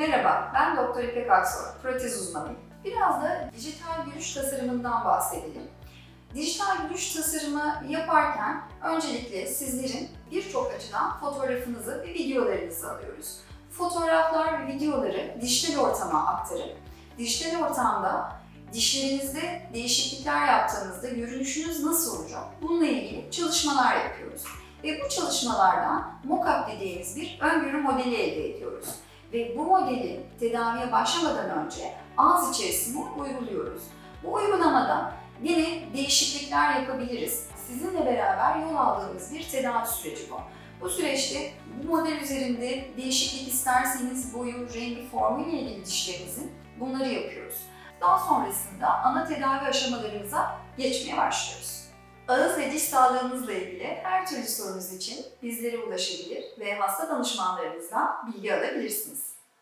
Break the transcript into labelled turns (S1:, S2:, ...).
S1: Merhaba, ben Doktor İpek Aksoy, protez uzmanıyım. Biraz da dijital gülüş tasarımından bahsedelim. Dijital gülüş tasarımı yaparken öncelikle sizlerin birçok açıdan fotoğrafınızı ve videolarınızı alıyoruz. Fotoğraflar ve videoları dijital ortama aktarıp, dijital ortamda dişlerinizde değişiklikler yaptığınızda görünüşünüz nasıl olacak? Bununla ilgili çalışmalar yapıyoruz. Ve bu çalışmalardan mock-up dediğimiz bir öngörü modeli elde ediyoruz. Ve bu modeli tedaviye başlamadan önce ağız içerisine uyguluyoruz. Bu uygulamada yine değişiklikler yapabiliriz. Sizinle beraber yol aldığımız bir tedavi süreci bu. Bu süreçte bu model üzerinde değişiklik isterseniz boyu, rengi, formu ile ilgili dişlerinizin bunları yapıyoruz. Daha sonrasında ana tedavi aşamalarımıza geçmeye başlıyoruz. Ağız ve diş sağlığınızla ilgili her türlü sorunuz için bizlere ulaşabilir ve hasta danışmanlarınızdan bilgi alabilirsiniz.